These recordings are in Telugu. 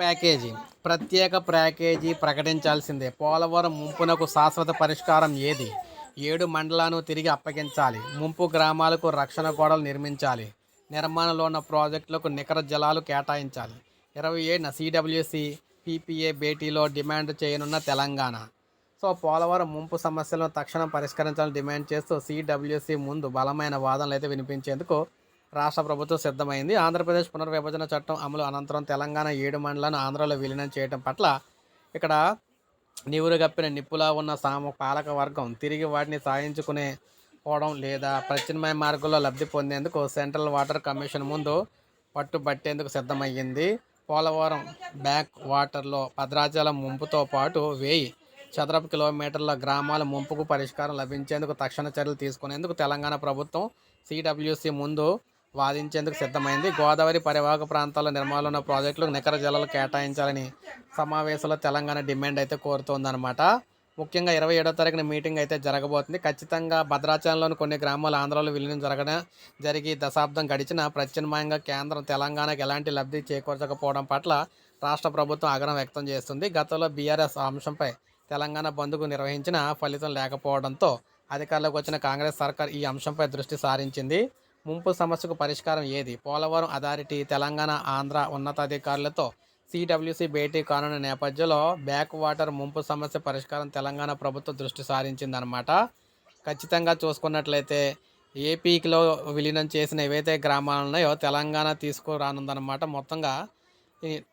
ప్యాకేజీ ప్రత్యేక ప్యాకేజీ ప్రకటించాల్సిందే. పోలవరం ముంపునకు శాశ్వత పరిష్కారం ఏది? ఏడు మండలాలను తిరిగి అప్పగించాలి. ముంపు గ్రామాలకు రక్షణ గోడలు నిర్మించాలి. నిర్మాణంలో ఉన్న ప్రాజెక్టులకు నికర జలాలు కేటాయించాలి. ఇరవై ఏడున సిడబ్ల్యూసి పీపీఏ భేటీలో డిమాండ్ చేయనున్న తెలంగాణ. సో పోలవరం ముంపు సమస్యలను తక్షణం పరిష్కరించాలని డిమాండ్ చేస్తూ సిడబ్ల్యూసి ముందు బలమైన వాదనలు అయితే వినిపించేందుకు రాష్ట్ర ప్రభుత్వం సిద్ధమైంది. ఆంధ్రప్రదేశ్ పునర్విభజన చట్టం అమలు అనంతరం తెలంగాణ ఏడు మండలాన్ని ఆంధ్రలో విలీనం చేయడం పట్ల ఇక్కడ నివురుగప్పిన నిప్పులా ఉన్న సామ పాలక వర్గం తిరిగి వాటిని సాధించుకునే పోవడం లేదా ప్రత్యామ్నాయ మార్గంలో లబ్ధి పొందేందుకు సెంట్రల్ వాటర్ కమిషన్ ముందు పట్టుబట్టేందుకు సిద్ధమయ్యింది. పోలవరం బ్యాక్ వాటర్లో భద్రాచలం ముంపుతో పాటు వేయి చదరపు కిలోమీటర్ల గ్రామాల ముంపుకు పరిష్కారం లభించేందుకు తక్షణ చర్యలు తీసుకునేందుకు తెలంగాణ ప్రభుత్వం సిడబ్ల్యూసి ముందు వాదించేందుకు సిద్ధమైంది. గోదావరి పరివాహక ప్రాంతాల్లో నిర్మాణంలో ఉన్న ప్రాజెక్టులకు నికర జలాలు కేటాయించాలని సమావేశంలో తెలంగాణ డిమాండ్ అయితే కోరుతోందనమాట ముఖ్యంగా ఇరవై ఏడో తారీఖున మీటింగ్ అయితే జరగబోతుంది. ఖచ్చితంగా భద్రాచలంలోని కొన్ని గ్రామాలు ఆంధ్రాలో విలీనం జరగడం జరిగి దశాబ్దం గడిచిన ప్రత్యామ్నాయంగా కేంద్రం తెలంగాణకు ఎలాంటి లబ్ధి చేకూర్చకపోవడం పట్ల రాష్ట్ర ప్రభుత్వం ఆగ్రహం వ్యక్తం చేస్తుంది. గతంలో బీఆర్ఎస్ అంశంపై తెలంగాణ బంద్కు నిర్వహించిన ఫలితం లేకపోవడంతో అధికారంలోకి వచ్చిన కాంగ్రెస్ సర్కార్ ఈ అంశంపై దృష్టి సారించింది. ముంపు సమస్యకు పరిష్కారం ఏది? పోలవరం అథారిటీ తెలంగాణ ఆంధ్ర ఉన్నతాధికారులతో సిడబ్ల్యూసీ భేటీ కానున్న నేపథ్యంలో బ్యాక్ వాటర్ ముంపు సమస్య పరిష్కారం తెలంగాణ ప్రభుత్వం దృష్టి సారించిందనమాట ఖచ్చితంగా చూసుకున్నట్లయితే ఏపీకిలో విలీనం చేసిన ఏవైతే గ్రామాలు ఉన్నాయో తెలంగాణ తీసుకురానుందనమాట మొత్తంగా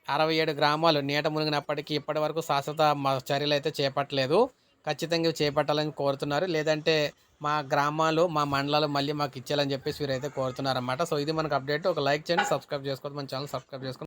అరవై ఏడు గ్రామాలు నీట మునిగినప్పటికీ ఇప్పటి వరకు శాశ్వత మ- చర్యలు అయితే చేపట్టలేదు. ఖచ్చితంగా చేపట్టాలని కోరుతున్నారు. లేదంటే మా గ్రామాలు మా మండలాలు మళ్ళీ మాకు ఇచ్చేయాలని చెప్పేసి వీరైతే కోరుతున్నారన్నమాట. సో ఇది మనకు అప్డేట్. ఒక లైక్ చేయండి సబ్స్క్రైబ్ చేసుకోవద్దు. మన ఛానల్ సబ్స్క్రైబ్ చేసుకోండి.